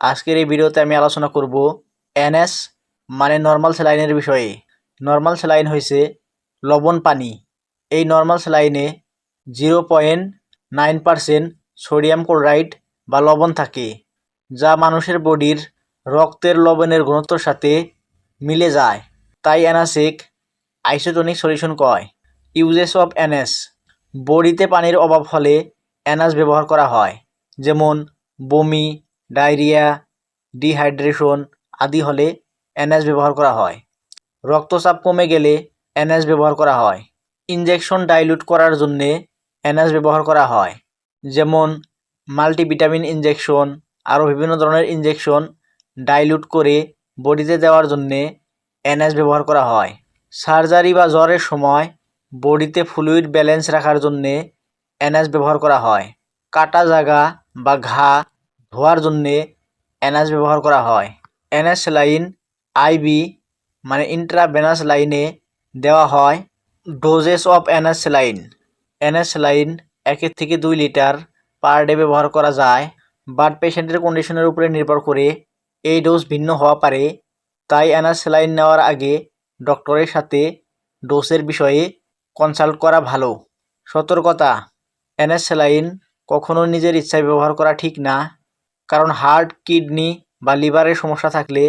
আজকের এই ভিডিওতে আমি আলোচনা করব এনএস মানে নর্মাল স্যালাইনের বিষয়ে। নর্মাল স্যালাইন হয়েছে লবণ পানি। এই normal স্যালাইনে zero point nine percent sodium chloride বা লবণ থাকে, যা মানুষের বডির রক্তের লবণের ঘনত্বর সাথে মিলে যায়। তাই অ্যানাসিক আইসোটনিক সলিউশন কয়। Uses of NS. বডিতে পানির অভাব হলে অ্যানাস ব্যবহার করা হয়, যেমন বমি ডায়রিয়া, ডিহাইড্রেশন আদি হলে এনএস ব্যবহার করা হয়। রক্তচাপ কমে গেলে এনএস ব্যবহার করা হয়। ইনজেকশন ডাইলুট করার জন্যে এনএস ব্যবহার করা হয়। যেমন মাল্টিভিটামিন ইনজেকশন আরও বিভিন্ন ধরনের ইনজেকশন ডাইলুট করে বডিতে দেওয়ার জন্যে এনএস ব্যবহার করা হয়। সার্জারি বা জ্বরের সময় বডিতে ফ্লুইড ব্যালেন্স রাখার জন্যে এনএস ব্যবহার করা হয়। কাটা জায়গা বা ঘা ধোয়ার জন্যে এনএস ব্যবহার করা হয়। এনএস লাইন আইবি মানে ইন্ট্রাভেনাস লাইনে দেওয়া হয়। Doses of NS line. NS line একের থেকে দুই লিটার পার ডে ব্যবহার করা যায়। বাট পেশেন্টের কন্ডিশনের উপরে নির্ভর করে এই ডোজ ভিন্ন হওয়া পারে। তাই এনএস লাইন নেওয়ার আগে ডক্টরের সাথে ডোজের বিষয়ে কনসাল্ট করা ভালো। সতর্কতা। এনএস স্যালাইন কখনো নিজের ইচ্ছায় ব্যবহার করা ঠিক না। কারণ হার্ট, কিডনি বা লিভারের সমস্যা থাকলে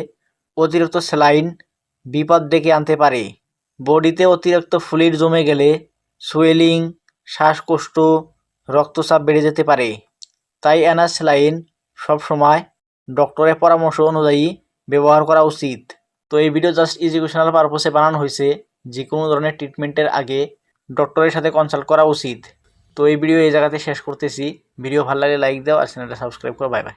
অতিরিক্ত স্যালাইন বিপদ ডেকে আনতে পারে। বডিতে অতিরিক্ত ফ্লুইড জমে গেলে সুয়েলিং, শ্বাসকষ্ট, রক্তচাপ বেড়ে যেতে পারে। তাই অ্যানাস স্যালাইন সবসময় ডক্টরের পরামর্শ অনুযায়ী ব্যবহার করা উচিত। তো এই ভিডিও জাস্ট এডুকেশনাল পারপসে বানানো হয়েছে। যে কোনো ধরনের ট্রিটমেন্টের আগে ডক্টরের সাথে কনসাল্ট করা উচিত। তো এই ভিডিও এই জায়গাতে শেষ করতেছি। ভিডিও ভালো লাগলে লাইক দাও আর চ্যানেলটা সাবস্ক্রাইব করো। Bye bye.